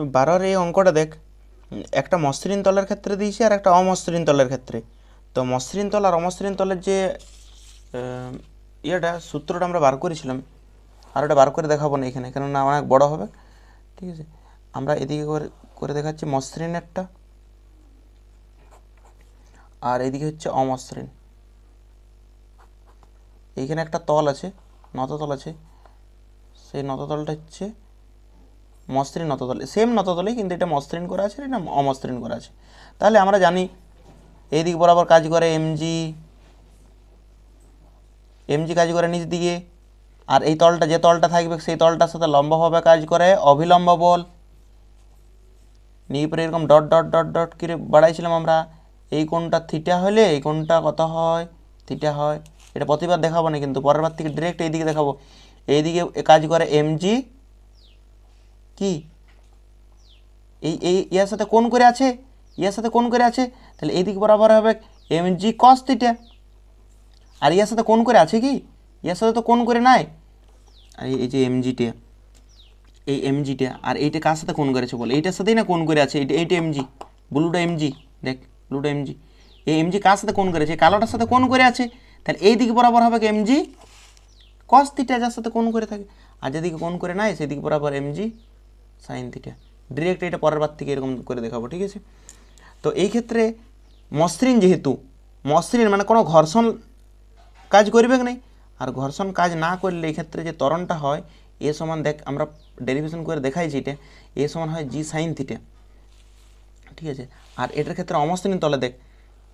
তো বারোর এই অঙ্কটা দেখ। একটা মসৃণ তলের ক্ষেত্রে দিয়েছি আর একটা অমসৃণ তলের ক্ষেত্রে। তো মসৃণ তল আর অমসৃণ তলের যে ইয়েটা, সূত্রটা আমরা বার করেছিলাম, আর ওটা বার করে দেখাবো না এখানে, কেননা অনেক বড় হবে। ঠিক আছে? আমরা এদিকে করে করে দেখাচ্ছি মসৃণ একটা, আর এদিকে হচ্ছে অমসৃণ। এইখানে একটা তল আছে, নততল আছে। সেই নততলটা হচ্ছে মসৃণ নততল সেম নততলেই কিন্তু এটা মসৃণ করা আছে এটা অমসৃণ করা আছে। তাহলে আমরা জানি এই দিক বরাবর কাজ করে এমজি এমজি কাজ করে নিচ দিকে, আর এই তলটা, যে তলটা থাকবে সেই তলটার সাথে লম্বভাবে কাজ করে অভিলম্ব বল। নিয়ে পরে এরকম ডট ডট ডট ডট করে বাড়াইছিলাম আমরা। এই কোনটা থিটা হলে এই কোনটা কত হয়? থিটা হয়। এটা প্রতিবার দেখাবো না কিন্তু, পরের বার থেকে ডিরেক্ট এইদিকে দেখাবো। এইদিকে কাজ করে এমজি কি এই এই ইয়ার সাথে কোন করে আছে ইয়ার সাথে কোন করে আছে তাহলে এই দিক বরাবর হবে এমজি কস থিটা আর ইয়ার সাথে কোন করে আছে কি ইয়ার সাথে তো কোন করে নাই আর এই- যে এমজিটা এই এমজিটা আর এইটা কার সাথে কোন করেছে বল এইটার সাথেই না কোন করে আছে এইটা এইটা এমজি ব্লুটা এমজি দেখ ব্লুটা এমজি এই এমজি কার সাথে কোন করেছে কালোটার সাথে কোন করে আছে তাহলে এই দিক বরাবর হবে এমজি কস থিটা যার সাথে কোন করে থাকে আর যেদিকে কোন করে নাই সেদিক বরাবর এমজি সাইন থিটা ডিরেক্ট এটা পরের বার থেকে এরকম করে দেখাবো, ঠিক আছে? তো এই ক্ষেত্রে মসৃণ যেহেতু, মসৃণ মানে কোনো ঘর্ষণ কাজ করবে কি নাই? আর ঘর্ষণ কাজ না করলে এই ক্ষেত্রে যে তরণটা হয়, এ সমান দেখ, আমরা ডেরিভেশন করে দেখাইছি এটা, এ সমান হয় জি সাইন থিটা ঠিক আছে? আর এটার ক্ষেত্রে অমসৃণ তলে দেখ,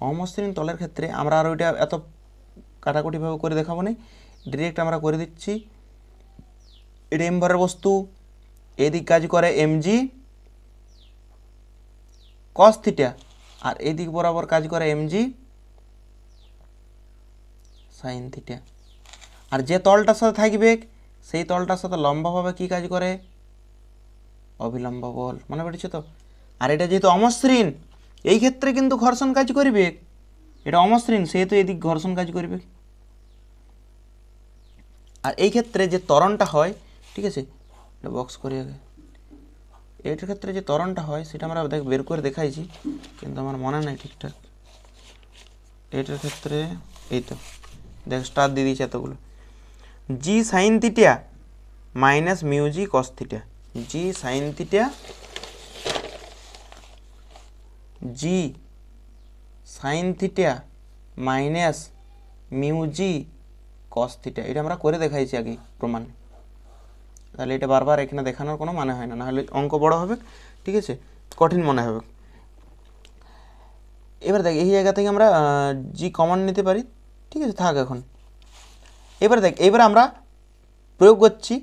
অমসৃণ তলের ক্ষেত্রে আমরা আর ওইটা এত কাটাকুটিভাবে করে দেখাবো না ডিরেক্ট আমরা করে দিচ্ছি, এটা এমভরের বস্তু এদিক কাজ করে এমজি কস থিটা আর এদিক বরাবর কাজ করে এমজি সাইন থিটা আর যে তলটার সাথে থাকবে, সেই তলটার সাথে লম্বাভাবে কি কাজ করে? অবিলম্ব বল, মনে পড়েছে তো? আর এটা যেহেতু অমসৃণ, এই ক্ষেত্রে কিন্তু ঘর্ষণ কাজ করবে। এটা অমসৃণ, সেহেতু এদিক ঘর্ষণ কাজ করবে। আর এই ক্ষেত্রে যে ত্বরণটা হয়, ঠিক আছে বক্স করি আগে এটার ক্ষেত্রে যে ত্বরণটা হয়, সেটা আমরা দেখ, বের করে দেখাইছি, কিন্তু আমার মনে নাই ঠিকঠাক। এটার ক্ষেত্রে এই তো, দেখ স্টার দিয়ে দিয়েছে এতগুলো। G sine theta minus mu G cos theta G sine theta G sine theta minus mu G cos theta এটা আমরা করে দেখাইছি আগে প্রমাণ। তাহলে এটা বারবার এখানে দেখানোর কোনো মানে হয় না। নাহলে অঙ্ক বড় হবে, ঠিক আছে? কঠিন মনে হবে। এবার দেখ, এই জায়গা থেকে আমরা জি কমন নিতে পারি, ঠিক আছে? থাক এখন। এবার দেখ, এবার আমরা প্রয়োগ করছি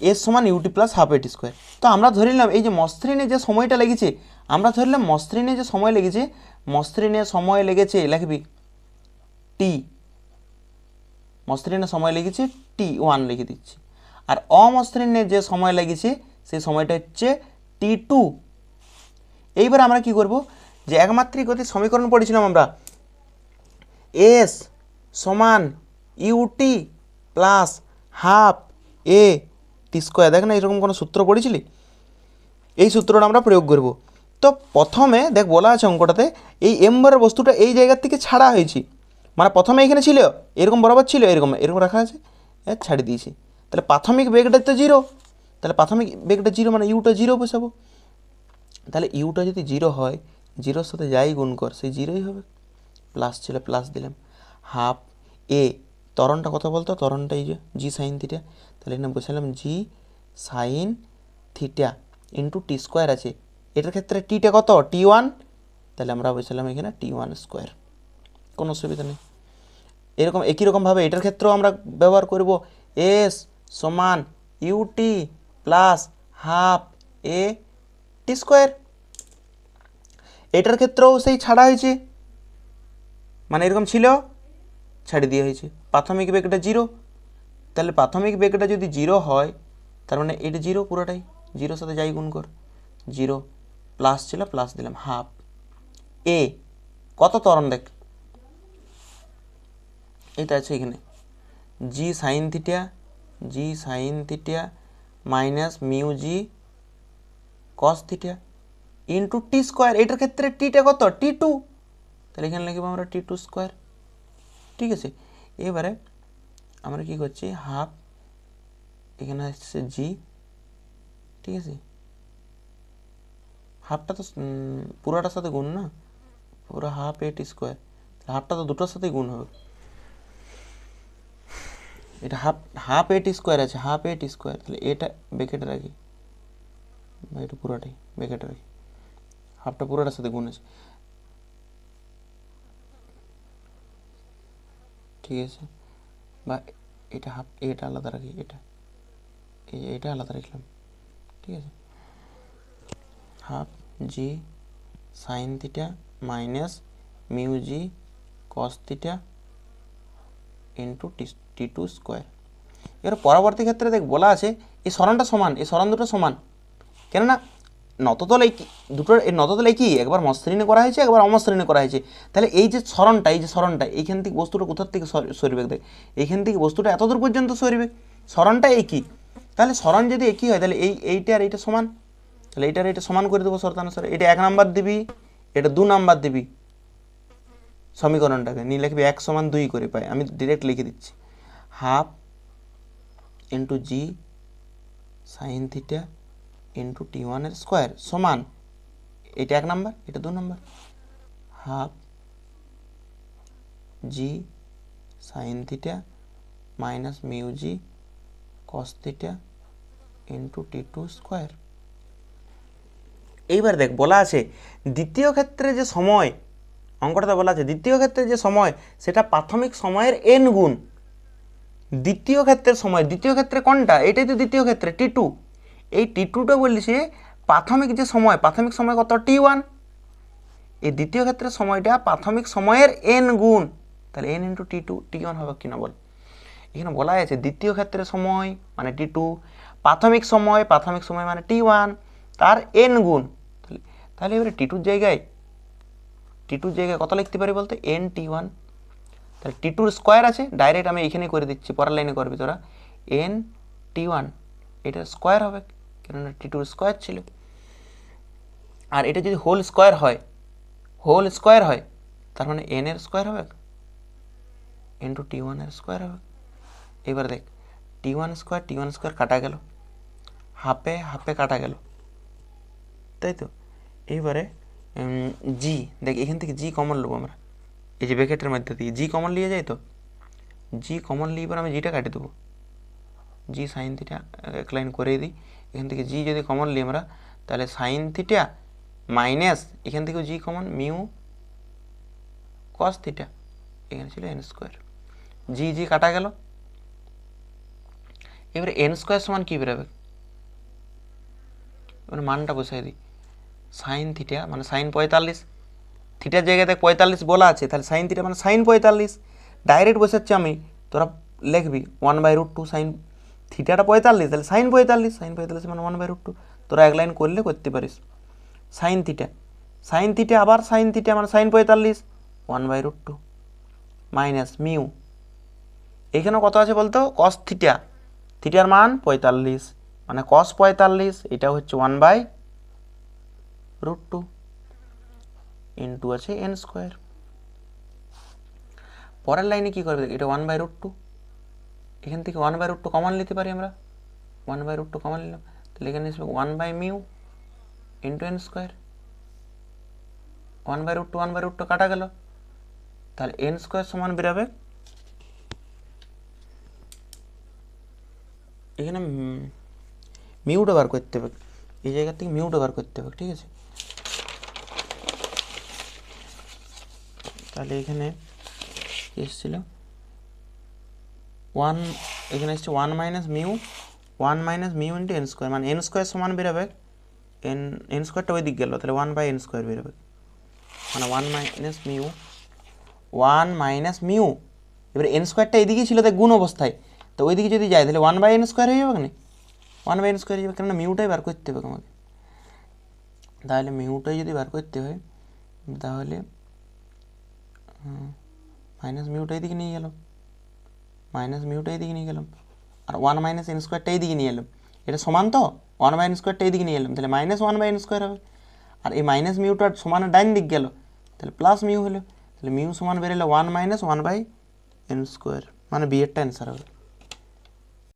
এর সমান u t plus half a t square তো আমরা ধরে নিলাম, এই যে মসৃণে যে সময়টা লেগেছে, আমরা ধরলাম মসৃণে যে সময় লেগেছে, মসৃণে সময় লেগেছে, লিখবি টি মসৃণে সময় লেগেছে টি ওয়ান লিখে দিচ্ছি। আর অমসৃণে যে সময় লেগেছে সেই সময়টা হচ্ছে টি টু এইবার আমরা কি করব? যে একমাত্রিক গতির সমীকরণ পড়েছিলাম আমরা। এস সমান u t plus half a t square দেখ না এরকম কোনো সূত্র পড়েছিলি? এই সূত্রটা আমরা প্রয়োগ করব। তো প্রথমে দেখ, বলা আছে অঙ্কটাতে, এই এম্বারের বস্তুটা এই জায়গার থেকে ছাড়া হয়েছে। মানে প্রথমে এখানে ছিল, এরকম বরাবর ছিল, এরকম এরকম রাখা আছে। ছাড়ি দিয়েছি। তাহলে প্রাথমিক বেগটা তো জিরো তাহলে প্রাথমিক বেগটা জিরো মানে ইউটা জিরো বসাবো। তাহলে ইউটা যদি জিরো হয় জিরোর সাথে যাই গুণ কর, সেই জিরোই হবে। প্লাস ছিল প্লাস দিলাম। হাফ এ তরণটা কত বলতো? তরণটা এই যে জি সাইন থিটা তাহলে এখানে বসালাম G sine theta into T square আছে। এটার ক্ষেত্রে টিটা কত? টি ওয়ান তাহলে আমরা বসালাম এখানে টি ওয়ান স্কোয়ার কোনো অসুবিধা নেই। এরকম, একই রকমভাবে এটার ক্ষেত্রেও আমরা ব্যবহার করব। এস সমান u t plus half a t square এটার ক্ষেত্রেও সেই ছাড়া হয়েছে। মানে এরকম ছিল, ছাড়ি দিয়ে হয়েছে। প্রাথমিক বেগটা জিরো তাহলে প্রাথমিক বেগটা যদি জিরো হয়, তার মানে এটা জিরো পুরোটাই। জিরোর সাথে যাই গুণ কর। জিরো প্লাস ছিল প্লাস দিলাম হাফ এ কত ত্বরণ দেখ। এটা আছে এখানে। G sine theta G sine theta minus mu G cos theta into T square এটার ক্ষেত্রে টিটা কত? টি টু তাহলে এখানে লিখব আমরা টি টু স্কোয়ার ঠিক আছে? এবারে আমরা কি করছি? হাফ এখানে আসছে জি ঠিক আছে? হাফটা তো পুরোটার সাথে গুণ না? পুরো হাফ এ টি স্কোয়ার হাফটা তো দুটোর সাথেই গুণ হবে। এটা half half a t square আছে হাফ এ টি স্কোয়ার তাহলে এটা বেকেটে রাখি। বা এটা পুরোটাই বেকেটে রাখি। হাফটা পুরোটার সাথে গুণ আছে। ঠিক আছে? বা এটা হাফ এটা আলাদা রাখি, এটা। এই এটা আলাদা রাখলাম। ঠিক আছে? Half G sine theta minus mu G cos theta into T two square এবার পরবর্তী ক্ষেত্রে দেখ, বলা আছে, এই সরণটা সমান, এই সরণ দুটো সমান। কেননা নততল এই দুটোর এই নততল কি, একবার মসৃণে করা হয়েছে, একবার অমসৃণে করা হয়েছে। তাহলে এই যে সরণটা, এই যে সরণটা, এইখান থেকে বস্তুটা কোথার থেকে সর- সরবে দেখ? এইখান থেকে বস্তুটা এতদূর পর্যন্ত সরবে। সরণটা একই। তাহলে সরণ যদি একই হয়, তাহলে এই, এইটা আর এইটা সমান? তাহলে এইটার এইটা সমান করে দেবো শর্তানুসারে এটা এক নাম্বার দিবি, এটা দু নাম্বার দিবি। সমীকরণটাকে, নিয়ে লিখবি এক সমান দুই করে পাই। আমি ডিরেক্ট লিখে দিচ্ছি। Half into G sine theta into T ওয়ানের স্কোয়ার সমান, এটা এক নাম্বার, এটা দু number, half G sine theta minus mu G cos theta into T two square. এইবার দেখ, বলা আছে দ্বিতীয় ক্ষেত্রে যে সময়, অঙ্কটাতে বলা আছে দ্বিতীয় ক্ষেত্রে যে সময়, সেটা প্রাথমিক সময়ের এন গুণ। দ্বিতীয় ক্ষেত্রের সময়, দ্বিতীয় ক্ষেত্রে কোনটা? এটাই তো দ্বিতীয় ক্ষেত্রে টি টু এই টি টুটা বলছে প্রাথমিক যে সময়, প্রাথমিক সময় কত? টি ওয়ান এই দ্বিতীয় ক্ষেত্রের সময়টা প্রাথমিক সময়ের এন গুণ। তাহলে n into T two T one হবে কিনা বল? এখানে বলা আছে দ্বিতীয় ক্ষেত্রের সময় মানে টি টু প্রাথমিক সময় প্রাথমিক সময় মানে টি ওয়ান তার এন গুণ। তাহলে তাহলে এবারে টি টুর জায়গায় টি টুর জায়গায় কত লিখতে পারি বলতে? এন টি ওয়ান তাহলে টি টুর স্কোয়ার আছে ডাইরেক্ট আমি এখানে করে দিচ্ছি, পরের লাইনে করবি তোরা। এন টি ওয়ান এটা স্কোয়ার হবে, কেননা টি টুর স্কোয়ার ছিল। আর এটা যদি হোল স্কোয়ার হয় হোল স্কোয়ার হয়, তার মানে এন এর স্কোয়ার হবে? এন টু টি ওয়ানের স্কোয়ার হবে। এবার দেখ T one square T one square কাটা গেল। হাফে হাফে কাটা গেল। তাই তো? এইবারে জি দেখ, এখান থেকে জি কমন নেব আমরা। এই যে ব্যাকেটের মধ্যে দিয়ে জি কমন নিয়ে যায় তো? জি কমন নিয়ে এবার আমি জিটা কাটি দেবো। জি সাইন থিটা এক লাইন করে দিই। এখান থেকে জি যদি কমন নিই আমরা, তাহলে সাইন থিটা মাইনাস এখান থেকেও g common mu cos theta এখানে ছিল এন স্কোয়ার জি জি কাটা গেল। এবারে এন স্কোয়ার সমান কী বেরোবে? এবার মানটা বসাই দিই। সাইন থিটা মানে সাইন পঁয়তাল্লিশ থিটার জায়গায় দেখ পঁয়তাল্লিশ বলা আছে, তাহলে সাইন থিটা মানে সাইন পঁয়তাল্লিশ। ডাইরেক্ট বসাচ্ছি আমি, তোরা লিখবি one by root two sine থিটাটা পঁয়তাল্লিশ, তাহলে সাইন পঁয়তাল্লিশ সাইন পঁয়তাল্লিশ মানে ওয়ান বাই রুট টু তোরা এক লাইন করলে করতে পারিস। সাইন থিটা সাইন থিটা আবার সাইন থিটা মানে সাইন পঁয়তাল্লিশ one by root two minus mu এখানে কত আছে বলতো? কস থিটা থিটার মান পঁয়তাল্লিশ মানে কস পঁয়তাল্লিশ, এটা হচ্ছে one by root two into আছে এন স্কোয়ার পরের লাইনে কী করবে? এটা ওয়ান বাই রুট টু এখান থেকে one by root two common নিতে পারি আমরা। One by root two common নিলাম। তাহলে এখানে আসবে one by mu into n square one by root two one by root two কাটা গেল। তাহলে এন স্কোয়ার সমান বেরোবে। এখানে মিউটা বার করতে হবে। এই জায়গা থেকে মিউটা বার করতে হবে, ঠিক আছে? তাহলে এখানে এসেছিল? ওয়ান এখানে এসছে one minus mu one minus mu into n square মানে এন স্কোয়ার সমান বেরোবে এন এন স্কোয়ারটা ওই দিক গেল, তাহলে ওয়ান বাই এন স্কোয়ার বেরোবে। মানে one minus mu one minus mu এবারে এন স্কোয়ারটা এদিকেই ছিল, তাই গুণ অবস্থায়। তো ওইদিকে যদি যায়, তাহলে ওয়ান বাই এন স্কোয়ার হয়ে যাবে না ওয়ান বাই এন স্কোয়ার হয়ে যাবে, কেননা মিউটাই বার করতে হবে আমাকে তাহলে মিউটাই যদি বার করতে হয়, তাহলে মাইনাস মিউটা দিকে নিয়ে গেলাম মাইনাস মিউটা দিকে নিয়ে গেলাম আর ওয়ান মাইনাস এন স্কোয়ারটা এইদিকে নিয়ে এলাম এটা সমান তো? ওয়ান বাই এন স্কোয়ারটা এইদিকে নিয়ে এলাম তাহলে minus one by n square হবে। আর এই মাইনাস মিউটা সমান ডাইন দিক গেল। তাহলে প্লাস মিউ হলো। তাহলে মিউ সমান বেরোলে one minus one by n square. মানে বিয়েরটা অ্যান্সার হবে।